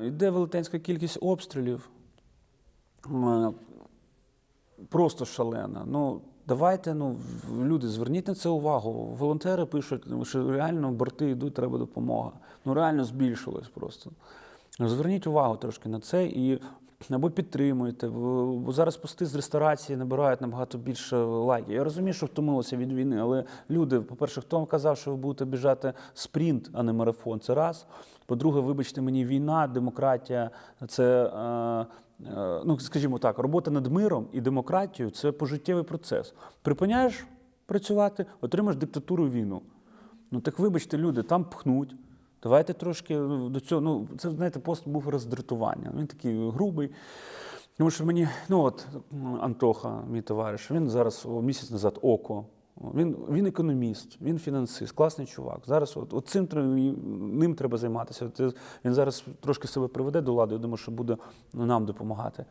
Йде велетенська кількість обстрілів. Е, Просто шалена. Ну, давайте, ну, люди, зверніть на це увагу. Волонтери пишуть, що реально борти йдуть, треба допомога. Ну, реально збільшилось просто. Ну, Зверніть увагу трошки на це і або підтримуйте. бо зараз пости з реставрації набирають набагато більше лайків. Я розумію, що втомилися від війни, але люди, по-перше, хто вам казав, що ви будете біжати спринт, а не марафон? Це раз. По-друге, вибачте мені, війна, демократія це. Е, е, Ну, скажімо так, робота над миром і демократією це пожиттєвий процес. Припиняєш працювати, отримаєш диктатуру війну. Ну так вибачте, люди, там пхнуть. Давайте трошки ну, до цього. Ну, це, знаєте, пост був роздратування. Він такий грубий. Тому що мені, ну от Антоха, мій товариш, він зараз місяць назад око. Він, він економіст, він фінансист, класний чувак. Зараз от, от цим ним треба займатися. От, він зараз трошки себе приведе до ладу, я думаю, що буде нам допомагати.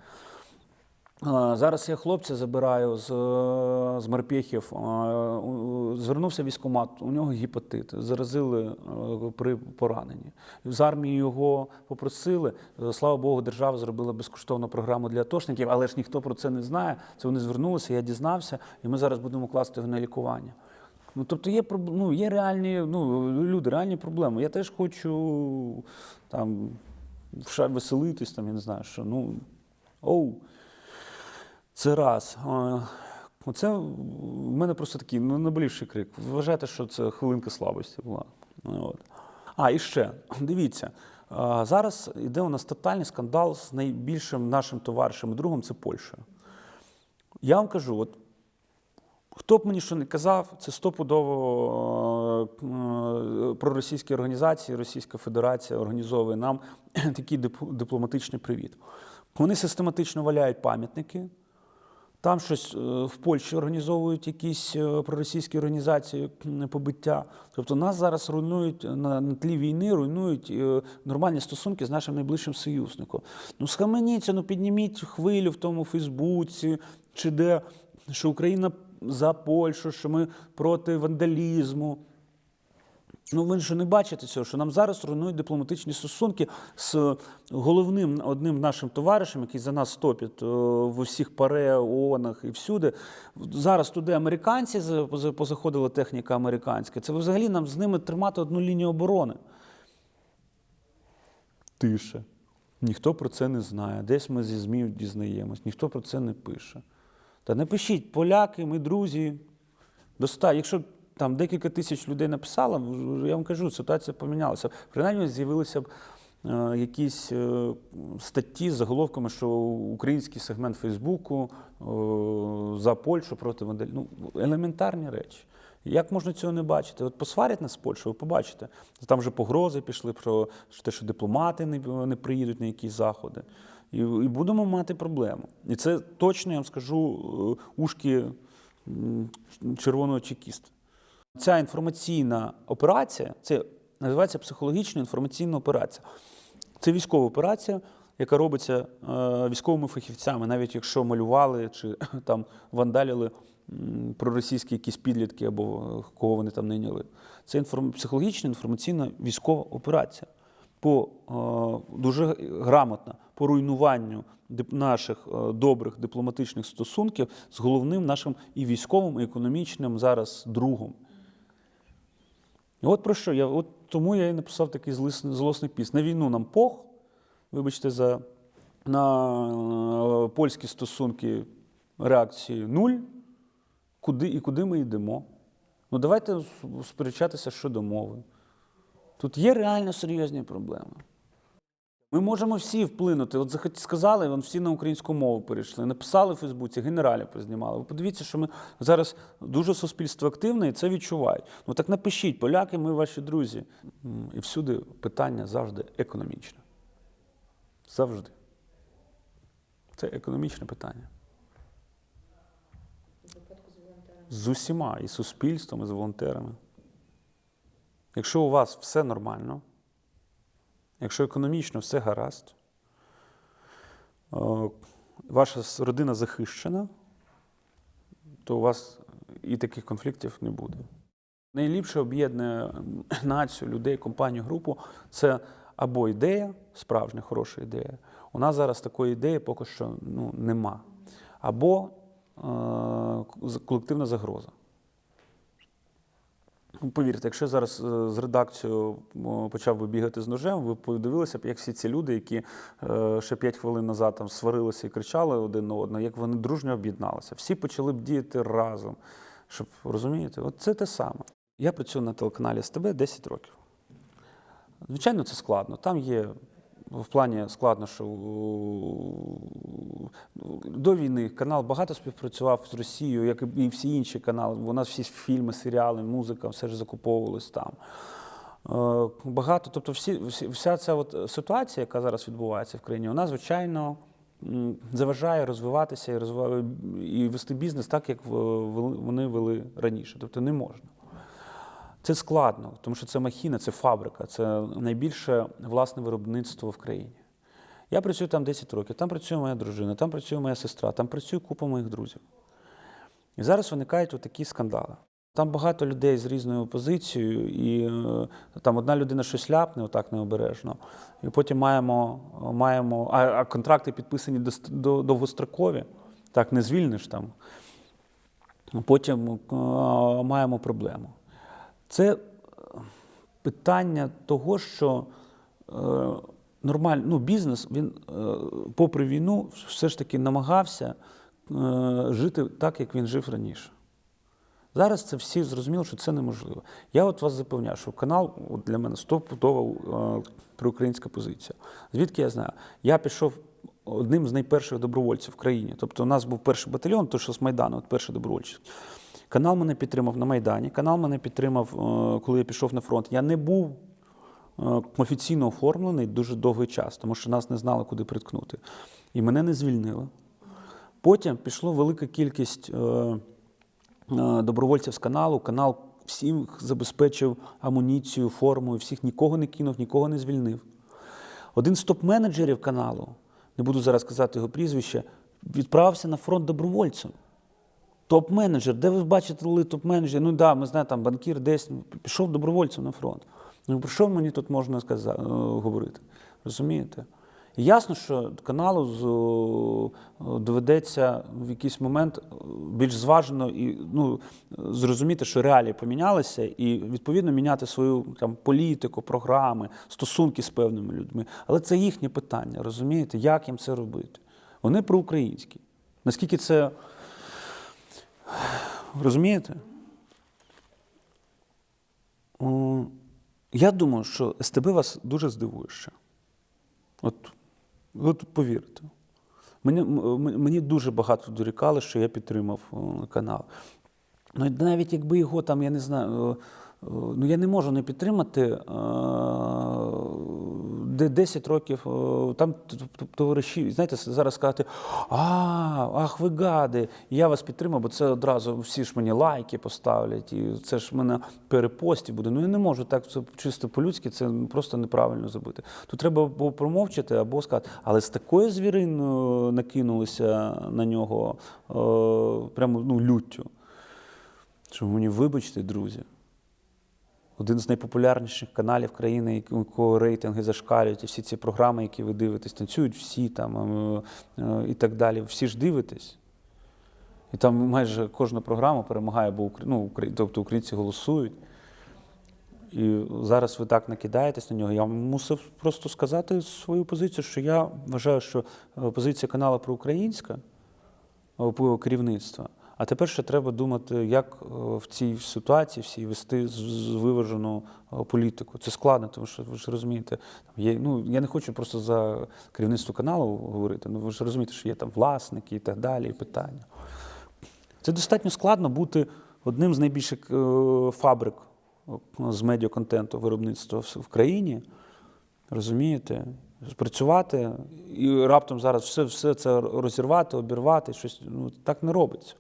Зараз я хлопця забираю з, е, з морпехів. Звернувся військкомат, у нього гепатит, заразили е, при пораненні. З армії його попросили. Е, Слава Богу, держава зробила безкоштовну програму для атошників, але ж ніхто про це не знає. Це вони звернулися, я дізнався, і ми зараз будемо класти його на лікування. Ну, тобто є, ну, є реальні ну, люди, реальні проблеми. Я теж хочу там, веселитись, там, я не знаю, що ну. Оу. Це раз. Е, Оце в мене просто такий ну, наболівший крик. Вважайте, що це хвилинка слабості була. Ну, От. А, і ще, дивіться, зараз йде у нас тотальний скандал з найбільшим нашим товаришем і другом це Польща. Я вам кажу, от Хто б мені що не казав, це стопудово е, проросійські організації, Російська Федерація організовує нам такий дипломатичний привіт. Вони систематично валяють пам'ятники. Там щось е, в Польщі організовують якісь е, проросійські організації побиття. Тобто нас зараз руйнують на, на тлі війни, руйнують е, нормальні стосунки з нашим найближчим союзником. Ну схаменіться, ну підніміть хвилю в тому Фейсбуці чи де, що Україна за Польщу, що ми проти вандалізму. Ну, ви що не бачите цього, що нам зараз руйнують дипломатичні стосунки з головним одним нашим товаришем, який за нас топить е, в усіх паре, ООНах і всюди. Зараз туди американці позаходила техніка американська. Це взагалі нам з ними тримати одну лінію оборони. Тише. Ніхто про це не знає. Десь ми зі ЗМІ дізнаємось, ніхто про це не пише. Та напишіть, поляки, ми друзі. Доста... Якщо там декілька тисяч людей написало, я вам кажу, ситуація помінялася. Принаймні з'явилися б е, якісь е, статті з заголовками, що український сегмент Фейсбуку е, за Польщу проти вандалізму. Ну, елементарні речі. Як можна цього не бачити? От посварять нас з Польщею, ви побачите. Там вже погрози пішли про те, що дипломати не, приїдуть на якісь заходи. І, і будемо мати проблему. І це точно, я вам скажу, ушки червоного чекіста. Ця інформаційна операція це називається психологічна інформаційна операція. Це військова операція, яка робиться е, військовими фахівцями, навіть якщо малювали чи там вандаліли проросійські якісь підлітки або е, кого вони там найняли. Це інформ... психологічна інформаційна військова операція по е, дуже грамотна по руйнуванню наших добрих дипломатичних стосунків з головним нашим і військовим, і економічним зараз другом. От про що я от тому я і написав такий злосний піс. На війну нам пох, вибачте, за на е, польські стосунки реакції нуль. Куди і куди ми йдемо? Ну давайте сперечатися щодо мови. Тут є реально серйозні проблеми. Ми можемо всі вплинути. От захот- сказали, вон всі на українську мову перейшли, написали в Фейсбуці, генералів познімали. Ви подивіться, що ми зараз дуже суспільство активне і це відчувають. Ну так напишіть, поляки, ми ваші друзі. І всюди питання завжди економічне. Завжди. Це економічне питання. З усіма, і суспільством, і з волонтерами. Якщо у вас все нормально, якщо економічно все гаразд, е, ваша родина захищена, то у вас і таких конфліктів не буде. Найліпше об'єднує націю, людей, компанію, групу це або ідея, справжня хороша ідея. У нас зараз такої ідеї поки що ну, нема. Або е, колективна загроза. Ну, Повірте, якщо я зараз е, з редакцією почав би бігати з ножем, ви подивилися б, як всі ці люди, які е, ще 5 хвилин назад там сварилися і кричали один на одного, як вони дружньо об'єдналися. Всі почали б діяти разом. Щоб розумієте, от це те саме. Я працюю на телеканалі СТБ 10 років. Звичайно, це складно. Там є в плані складно, що до війни канал багато співпрацював з Росією, як і всі інші канали. У нас всі фільми, серіали, музика, все ж закуповувалось там. Е, Багато, тобто всі- вся ця от ситуація, яка зараз відбувається в країні, вона, звичайно, заважає розвиватися і, розвивати, і вести бізнес так, як вони вели раніше. Тобто не можна. Це складно, тому що це махіна, це фабрика, це найбільше власне виробництво в країні. Я працюю там 10 років, там працює моя дружина, там працює моя сестра, там працює купа моїх друзів. І зараз виникають такі скандали. Там багато людей з різною позицією, і е, там одна людина щось ляпне, отак необережно. І потім маємо, маємо а, а контракти підписані до, до, довгострокові, так не звільниш там. Потім е, маємо проблему. Це е, питання того, що е, нормаль, ну, бізнес, він, е, попри війну, все ж таки намагався жити так, як він жив раніше. Зараз це всі зрозуміли, що це неможливо. Я от вас запевняю, що канал от для мене стопудова проукраїнська позиція. Звідки я знаю? Я пішов одним з найперших добровольців в країні. Тобто у нас був перший батальйон, то що з Майдану, от перший добровольчий. Канал мене підтримав на Майдані, канал мене підтримав, е, коли я пішов на фронт. Я не був е, офіційно оформлений дуже довгий час, тому що нас не знали, куди приткнути. І мене не звільнили. Потім пішло велика кількість е, добровольців з каналу. Канал всім забезпечив амуніцію, форму, всіх нікого не кинув, нікого не звільнив. Один з топ-менеджерів каналу, не буду зараз казати його прізвище, відправився на фронт добровольцем. Топ-менеджер, де ви бачите топ-менеджер? Ну да, ми знаємо, там банкір десь ну, пішов добровольцем на фронт. Ну про що мені тут можна сказати, говорити? Розумієте? Ясно, що каналу з, доведеться в якийсь момент е, більш зважено і ну, зрозуміти, що реалії помінялися, і відповідно міняти свою там, політику, програми, стосунки з певними людьми. Але це їхнє питання, розумієте, як їм це робити? Вони проукраїнські. Наскільки це розумієте? Я думаю, що СТБ вас дуже здивує ще. От, от повірте. Мені, мені дуже багато дорікали, що я підтримав канал. Ну, навіть якби його там, я не знаю, ну я не можу не підтримати, е, де 10 років е, там товариші, знаєте, зараз сказати, а, ах, ви гади, я вас підтримав, бо це одразу всі ж мені лайки поставлять, і це ж мене перепостів буде. Ну я не можу так це чисто по-людськи, це просто неправильно зробити. Тут треба або промовчати, або сказати, але з такою звіриною накинулися на нього е, прямо ну, люттю. Що мені вибачте, друзі, один з найпопулярніших каналів країни, якого рейтинги зашкалюють, і всі ці програми, які ви дивитесь, танцюють всі там е, е, і так далі. Всі ж дивитесь. І там майже кожна програма перемагає, бо ну, тобто українці голосують. І зараз ви так накидаєтесь на нього. Я мусив просто сказати свою позицію, що я вважаю, що е, позиція каналу проукраїнська керівництва. А тепер ще треба думати, як е, в цій ситуації всій вести виважену е, політику. Це складно, тому що ви ж розумієте, там є, ну, я не хочу просто за керівництво каналу говорити, ну ви ж розумієте, що є там власники і так далі, і питання. Це достатньо складно бути одним з найбільших е, фабрик з медіаконтенту виробництва в країні. Розумієте? Працювати і раптом зараз все, все це розірвати, обірвати, щось ну, так не робиться.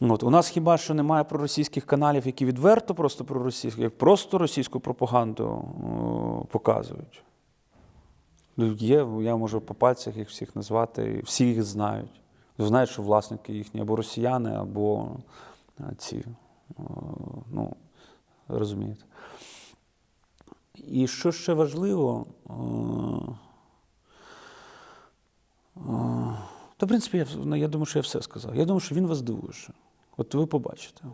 От, у нас хіба що немає проросійських каналів, які відверто просто проросійські, як просто російську пропаганду о, показують. Ну, Є, я можу по пальцях їх всіх назвати, всі їх знають. Знають, що власники їхні або росіяни, або е, ці, о, ну, розумієте. І що ще важливо, е, е, та, в принципі, я, ну, я думаю, що я все сказав. Я думаю, що він вас здивує. От ви побачите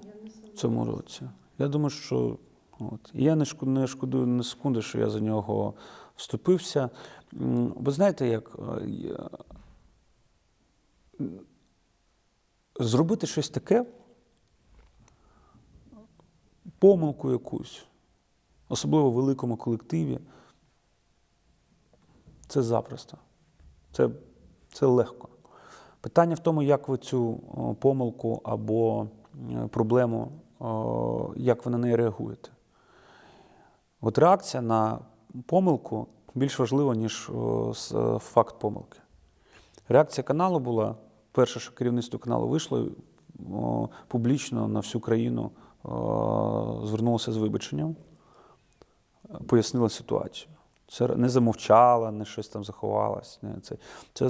в цьому році. Я думаю, що от. Я не шкодую, не секунди, що я за нього вступився. Ви знаєте, як е, зробити щось таке, помилку якусь, особливо в великому колективі, це запросто. Це, це легко. Питання в тому, як ви цю помилку або е, проблему, як ви на неї реагуєте. От реакція на помилку більш важлива, ніж е, факт помилки. Реакція каналу була: перше, що керівництво каналу вийшло публічно на всю країну, звернулося з вибаченням, е, пояснило ситуацію. Це не замовчала, не щось там заховалась. Не, це,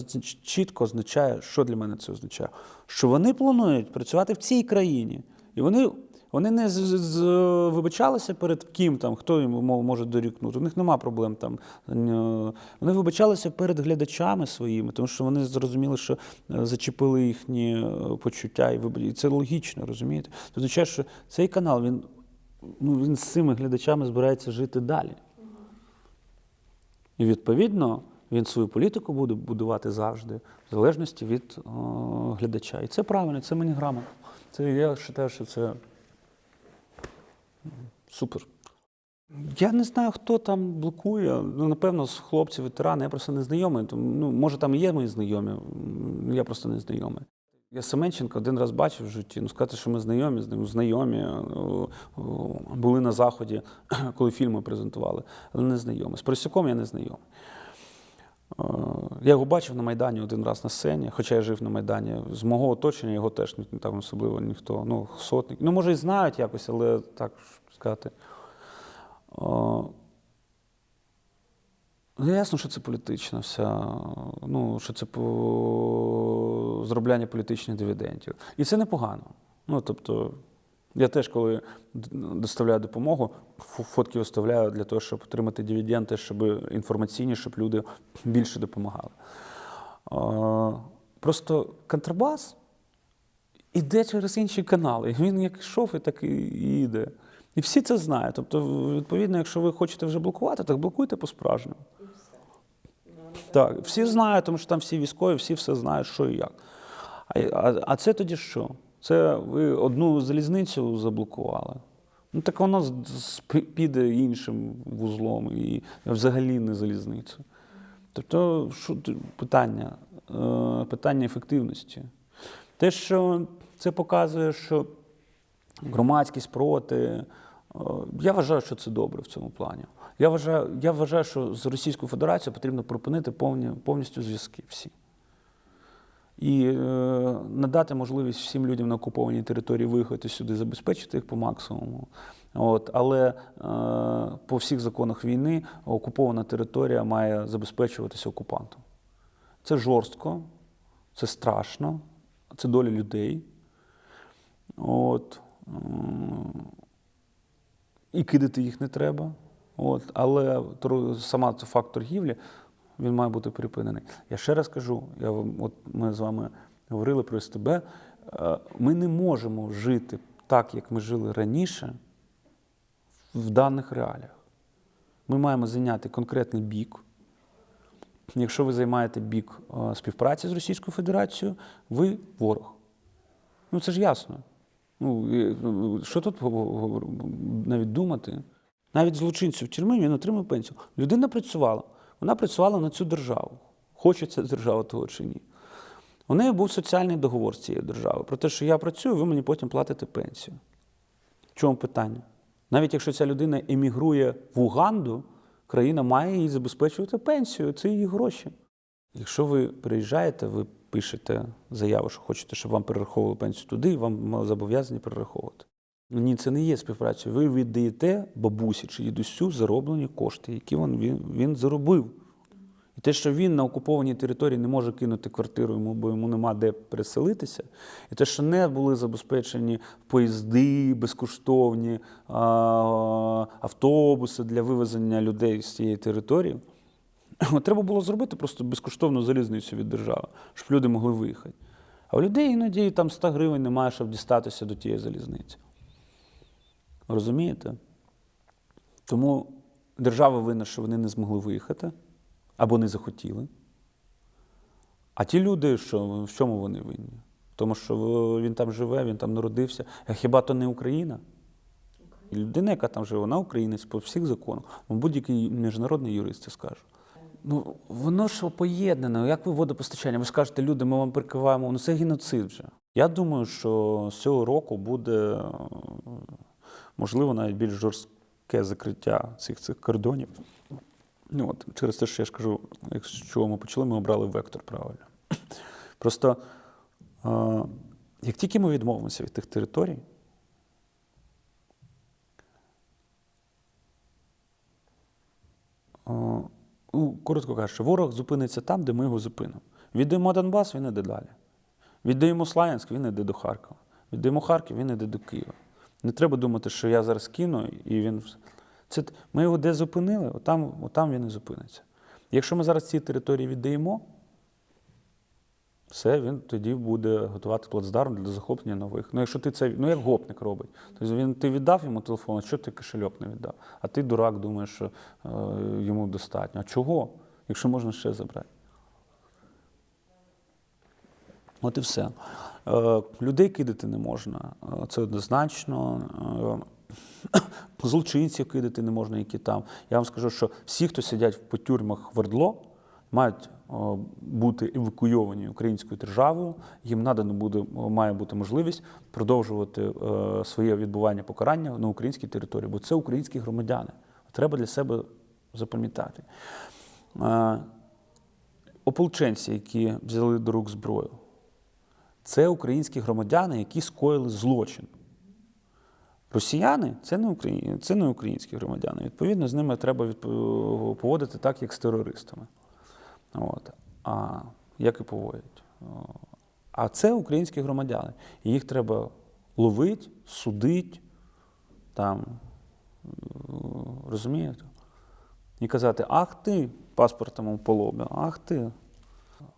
це чітко означає, що для мене це означає? Що вони планують працювати в цій країні. І вони, вони не з, з- з- вибачалися перед ким там, хто їм може дорікнути. У них нема проблем там. Е, Вони вибачалися перед глядачами своїми, тому що вони зрозуміли, що е, зачепили їхні е, почуття, і вибач- і це логічно, розумієте? Це означає, що цей канал він, ну, він з цими глядачами збирається жити далі. І відповідно він свою політику буде будувати завжди, в залежності від о, глядача. І це правильно, це мені грамотно. Це я вважаю, що це супер. Я не знаю, хто там блокує. Ну, напевно, з хлопців, ветерани, я просто не знайомий. Ну, може, там і є мої знайомі, я просто не знайомий. Я Семенченка один раз бачив в житті. Ну, сказати, що ми знайомі з ним, знайомі. о, о, Були на заході, коли фільми презентували, але не знайомі. З Просяком я не знайомий. Е, Я його бачив на Майдані один раз на сцені, хоча я жив на Майдані. З мого оточення його теж ні- там особливо ніхто. Ну, сотник. Ну, може, і знають якось, але так сказати. Ну, ясно, що це політична вся, ну, що це по зробляння політичних дивідендів. І це непогано. Ну, тобто, я теж, коли доставляю допомогу, фотки виставляю для того, щоб отримати дивіденди, щоб інформаційні, щоб люди більше допомагали. Просто контрабас іде через інші канали. Він як йшов, і так і йде. І всі це знають. Тобто, відповідно, якщо ви хочете вже блокувати, так блокуйте по-справжньому. Так, всі знають, тому що там всі військові, всі все знають, що і як. А, а, а це тоді що? Це ви одну залізницю заблокували. Ну так воно піде іншим вузлом і взагалі не залізницю. Тобто, що питання, е, питання ефективності. Те, що це показує, що громадськість проти. е, Я вважаю, що це добре в цьому плані. Я вважаю, я вважаю, що з Російською Федерацією потрібно припинити повні, повністю зв'язки всі. І е, надати можливість всім людям на окупованій території виїхати сюди, забезпечити їх по максимуму. От, але е, по всіх законах війни окупована територія має забезпечуватися окупантом. Це жорстко, це страшно, це доля людей. От, м, і кидати їх не треба. От, але сама факт торгівлі він має бути припинений. Я ще раз кажу: я, от ми з вами говорили про СТБ. е, Ми не можемо жити так, як ми жили раніше в даних реаліях. Ми маємо зайняти конкретний бік. Якщо ви займаєте бік е, співпраці з Російською Федерацією, ви ворог. Ну це ж ясно. Ну, ну, що тут навіть думати? Навіть злочинцю в тюрмі він отримав пенсію. Людина працювала. Вона працювала на цю державу. Хоче ця держава того чи ні. У неї був соціальний договор з цією державою про те, що я працюю, ви мені потім платите пенсію. В чому питання? Навіть якщо ця людина емігрує в Уганду, країна має їй забезпечувати пенсію, це її гроші. Якщо ви приїжджаєте, ви пишете заяву, що хочете, щоб вам перераховували пенсію туди, і вам зобов'язані перераховувати. Ну, Ні, це не є співпрацею. Ви віддаєте бабусі чи дідусю зароблені кошти, які він, він, він заробив. І те, що він на окупованій території не може кинути квартиру, йому, бо йому нема де переселитися, і те, що не були забезпечені поїзди безкоштовні, а, автобуси для вивезення людей з цієї території, треба було зробити просто безкоштовну залізницю від держави, щоб люди могли виїхати. А у людей іноді там 100 гривень немає, щоб дістатися до тієї залізниці. Розумієте? Тому держава винна, що вони не змогли виїхати або не захотіли. А ті люди, що, в чому вони винні? Тому що він там живе, він там народився. А хіба то не Україна? І людина, яка там живе, вона українець по всіх законах. Будь-який міжнародний юрист це скаже. Ну, воно ж поєднане. Як ви водопостачання? Ви скажете, люди, ми вам прикриваємо. Ну це геноцид вже. Я думаю, що з цього року буде е, можливо навіть більш жорстке закриття цих цих кордонів. Ну, от, через те, що я ж кажу, якщо ми почали, ми обрали вектор правильно. Просто е, як тільки ми відмовимося від тих територій, е, коротко кажучи, ворог зупиниться там, де ми його зупинимо. Віддаємо Донбас, він іде далі. Віддаємо Славянськ, він іде до Харкова. Віддаємо Харків, він іде до Києва. Не треба думати, що я зараз кину і він. Це, ми його де зупинили, отам, отам він і зупиниться. Якщо ми зараз ці території віддаємо, все, він тоді буде готувати плацдарм для захоплення нових. Ну, якщо ти це, ну як гопник робить. Тобто він, ти віддав йому телефон, а що ти кошельок не віддав? А ти дурак думаєш, що е, йому достатньо. А чого? Якщо можна ще забрати. От і все. Е, людей кидати не можна. Е, це однозначно. Е, злочинців кидати не можна, які там. Я вам скажу, що всі, хто сидять по тюрмах в Ордло, мають бути евакуйовані українською державою. Їм надано буде, має бути можливість продовжувати своє відбування покарання на українській території, бо це українські громадяни. Треба для себе запам'ятати. Ополченці, які взяли до рук зброю, це українські громадяни, які скоїли злочин. Росіяни це не, українці, це не українські громадяни. Відповідно, з ними треба поводити так, як з терористами. От. А як і поводять. А це українські громадяни. І їх треба ловити, судити, там, е, розумієте? І казати, ах ти, паспортом у полобі, ах ти.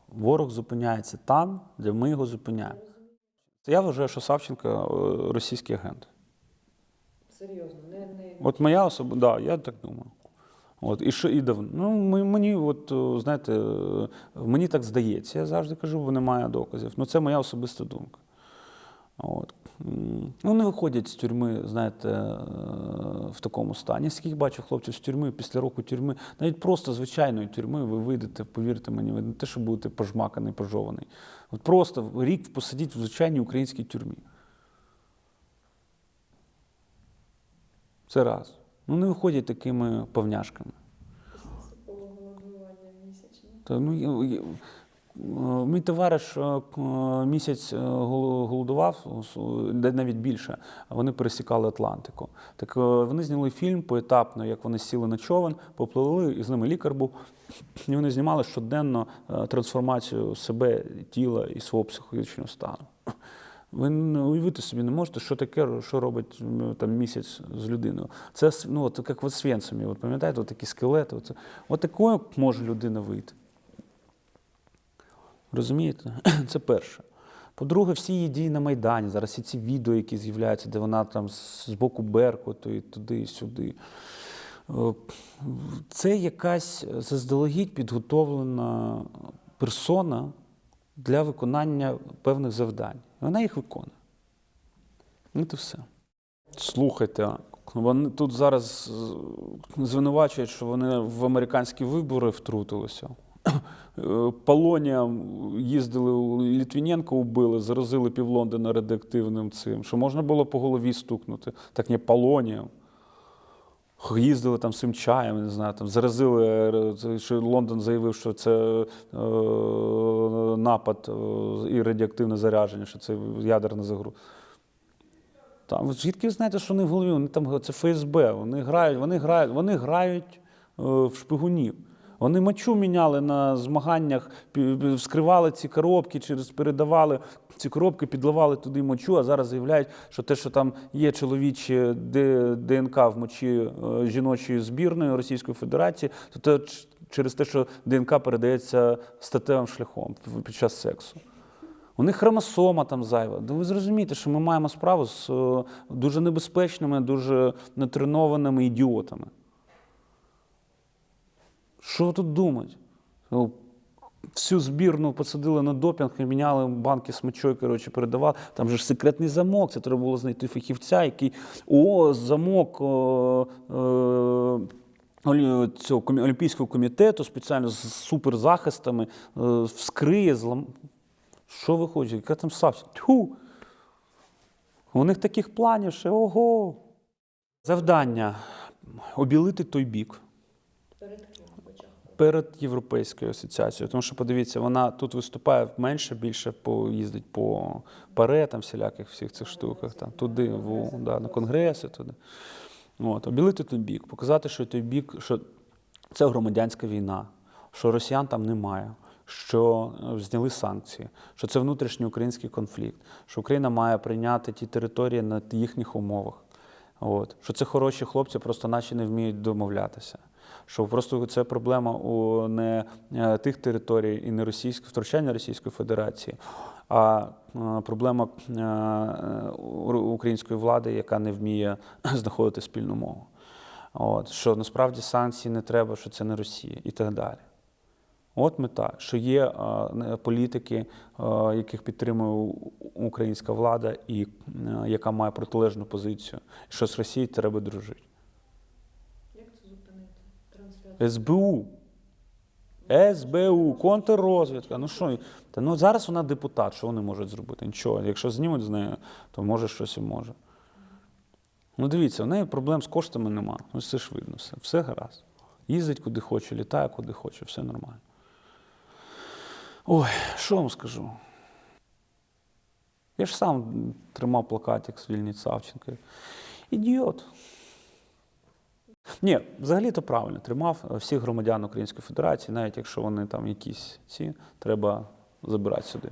Ворог зупиняється там, де ми його зупиняємо. Я вважаю, що Савченко е, російський агент. Серйозно, не, не От моя особа, да, я так думаю. От, і що і давно. Ну, мені, от, знаєте, е, мені так здається, я завжди кажу, бо немає доказів. Ну, це моя особиста думка. От. Ну, не виходять з тюрми, знаєте, е, в такому стані. Скільки бачу хлопців з тюрми після року тюрми, навіть просто звичайної тюрми, ви вийдете, повірте мені, ви не те, що будете пожмаканий, пожований. От просто рік посидіть в звичайній українській тюрмі. Це раз. Ну, не виходять такими повняшками. Та, ну, мій товариш е, е, місяць е, голодував, навіть більше, вони пересікали Атлантику. Так е, вони зняли фільм поетапно, як вони сіли на човен, попливли, і з ними лікар був. І вони знімали щоденно е, трансформацію себе, тіла і свого психологічного стану. Ви уявити собі не можете, що таке, що робить там місяць з людиною. Це ну, от, як в Освенцимі, от пам'ятаєте, от такі скелети. От, от такою може людина вийти. Розумієте? Це перше. По-друге, всі її дії на Майдані, зараз і ці відео, які з'являються, де вона там з боку Беркуту і туди, і сюди. Е, Це якась заздалегідь підготовлена персона для виконання певних завдань. Вона їх виконує. Ну, це все. Слухайте, вони тут зараз звинувачують, що вони в американські вибори втрутилися. Е, Полоніям їздили у Літвіненко убили, заразили пів Лондона радіоактивним цим. Що можна було по голові стукнути? Так не полоніям. Їздили там цим чаєм, не знаю, там заразили, е, що Лондон заявив, що це е, напад е, і радіоактивне зарядження, що це ядерна загроза. Там, звідки знаєте, що вони в голові? Вони там це ФСБ, вони грають, вони грають, вони грають е, в шпигунів. Вони мочу міняли на змаганнях, вскривали ці коробки, через передавали ці коробки, підливали туди мочу, а зараз заявляють, що те, що там є чоловічі ДНК в мочі е, жіночої збірної Російської Федерації, то ч- через те, що ДНК передається статевим шляхом під час сексу. У них хромосома там зайва. Ви зрозумієте, що ми маємо справу з е, дуже небезпечними, дуже нетренованими ідіотами. Що тут думати? Ну, Всю збірну посадили на допінг і міняли банки з коротше, передавали. Там же ж секретний замок, це треба було знайти фахівця, який о, замок о, е, олі- цього Олімпійського комітету спеціально з суперзахистами е, вскриє, злам... Що ви хочете? Яка там стався? Тьху! У них таких планів ще ого. Завдання обілити той бік Перед ким в очах? Перед Європейською асоціацією. Тому що подивіться, вона тут виступає менше, більше поїздить по паре, там всіляких всіх цих штуках, там туди, в, да, на конгреси, туди. От, обілити той бік, показати, що той бік, що це громадянська війна, що росіян там немає, що е, зняли санкції, що це внутрішній український конфлікт, що Україна має прийняти ті території на їхніх умовах. От. Що це хороші хлопці, просто наші не вміють домовлятися. Що просто це проблема у не е, тих територій і не російського втручання Російської Федерації, а е, проблема е, української влади, яка не вміє знаходити спільну мову. От. Що насправді санкцій не треба, що це не Росія і так далі. От мета, що є політики, яких підтримує українська влада, і яка має протилежну позицію, що з Росією треба дружити. Як це зупинити? Трансляцію? СБУ. СБУ, контррозвідка. Ну що, та ну зараз вона депутат, що вони можуть зробити? Нічого. Якщо знімуть з нею, то може щось і може. Ну дивіться, у неї проблем з коштами нема. Ну це ж видно все. Все гаразд. Їздить куди хоче, літає куди хоче, все нормально. Ой, що вам скажу? Я ж сам тримав плакатик звільніть Савченка. Ідіот. Ні, взагалі то правильно. Тримав е, всіх громадян Української Федерації, навіть якщо вони там якісь ці, треба забирати сюди.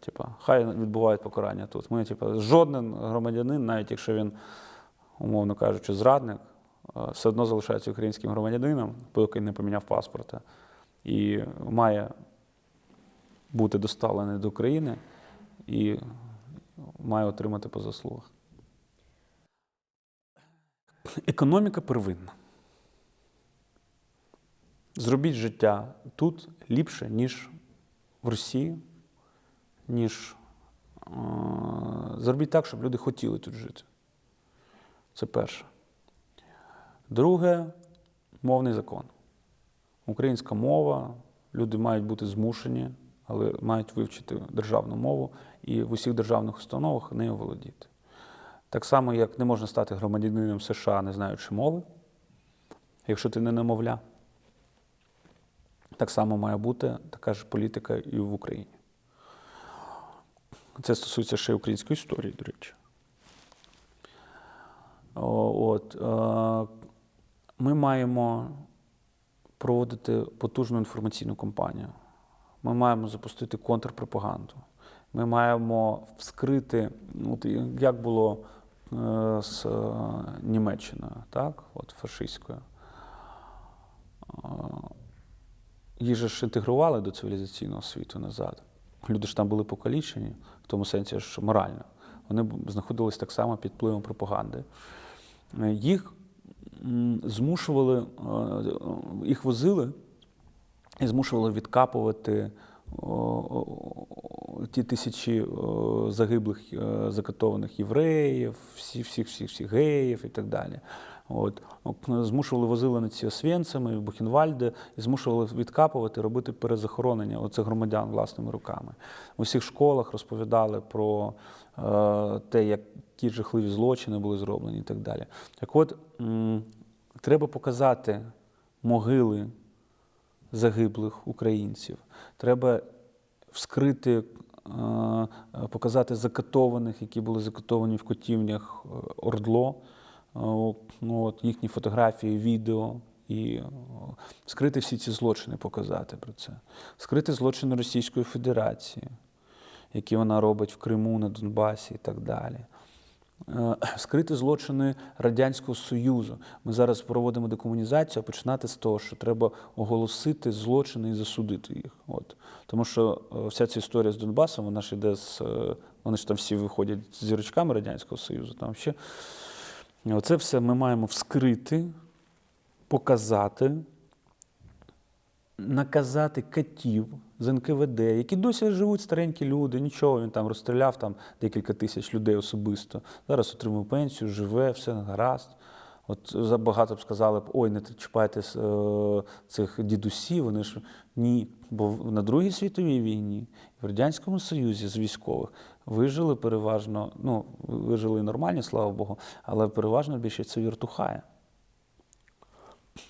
Типа, хай відбувають покарання тут. Ми, типа, жоден громадянин, навіть якщо він, умовно кажучи, зрадник, е, все одно залишається українським громадянином, поки не поміняв паспорта, і має бути доставлений до України і має отримати по заслугах. Економіка первинна. Зробіть життя тут ліпше, ніж в Росії, ніж е, зробіть так, щоб люди хотіли тут жити. Це перше. Друге мовний закон. Українська мова, люди мають бути змушені, але мають вивчити державну мову і в усіх державних установах нею володіти. Так само, як не можна стати громадянином США, не знаючи мови, якщо ти не немовля. Так само має бути така ж політика і в Україні. Це стосується ще й української історії, до речі. От, е, ми маємо проводити потужну інформаційну кампанію. Ми маємо запустити контрпропаганду. Ми маємо вскрити, от як було з е, Німеччиною, так, от фашистською. Е, Їх ж інтегрували до цивілізаційного світу назад. Люди ж там були покалічені, в тому сенсі, що морально. Вони знаходились так само під впливом пропаганди. Е, Їх змушували, е, е, їх возили і змушували відкапувати ті тисячі о, загиблих, е, закатованих євреїв, всі, всіх, всіх, всіх геїв і так далі. От. Змушували возили на ці освєнцями, в Бухенвальде, і змушували відкапувати, робити перезахоронення оцих громадян власними руками. В усіх школах розповідали про е, те, як ті жахливі злочини були зроблені і так далі. Так от, м, треба показати могили загиблих українців. Треба вскрити, е, е, показати закатованих, які були закатовані в котівнях е, Ордло. Е, Ну, от їхні фотографії, відео, і скрити всі ці злочини, показати про це, скрити злочини Російської Федерації, які вона робить в Криму, на Донбасі і так далі. Е, Скрити злочини Радянського Союзу. Ми зараз проводимо декомунізацію, а починати з того, що треба оголосити злочини і засудити їх. От. Тому що е, вся ця історія з Донбасом, вона ж іде з. е, Вони ж там всі виходять з зірочками Радянського Союзу. Там ще. Оце все ми маємо вскрити, показати, наказати катів з НКВД, які досі живуть старенькі люди, нічого, він там розстріляв там декілька тисяч людей особисто. Зараз отримує пенсію, живе, все гаразд. От забагато б сказали б, ой, не чіпайте е, цих дідусів, вони ж ні. Бо на Другій світовій війні в Радянському Союзі з військових вижили переважно, ну, вижили нормальні, слава Богу, але переважно більше це віртухає.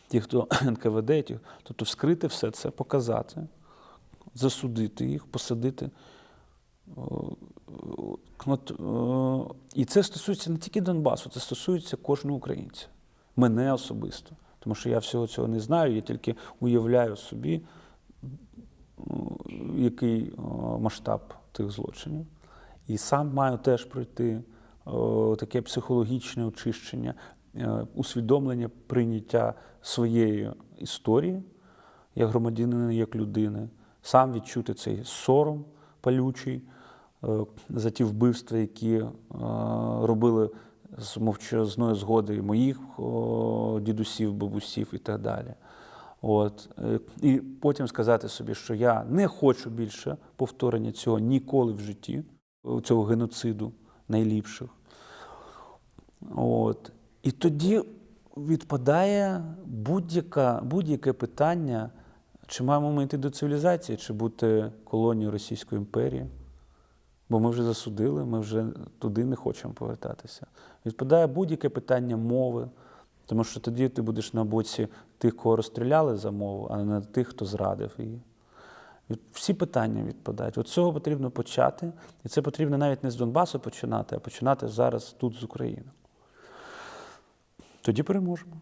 Ті, хто НКВД, ті, тобто вскрити все це, показати, засудити їх, посадити. От, о, і це стосується не тільки Донбасу, це стосується кожного українця, мене особисто. Тому що я всього цього не знаю, я тільки уявляю собі, який масштаб тих злочинів. І сам маю теж пройти таке психологічне очищення, е, усвідомлення прийняття своєї історії як громадянина, як людини, сам відчути цей сором палючий е, за ті вбивства, які е, робили з мовчазної згоди моїх дідусів, бабусів і так далі. От. е, І потім сказати собі, що я не хочу більше повторення цього ніколи в житті, цього геноциду найліпших. От. І тоді відпадає будь-яке питання, чи маємо ми йти до цивілізації, чи бути колонією Російської імперії. Бо ми вже засудили, ми вже туди не хочемо повертатися. Відпадає будь-яке питання мови, тому що тоді ти будеш на боці тих, кого розстріляли за мову, а не на тих, хто зрадив її. Всі питання відпадають. От цього потрібно почати. І це потрібно навіть не з Донбасу починати, а починати зараз тут з України. Тоді переможемо.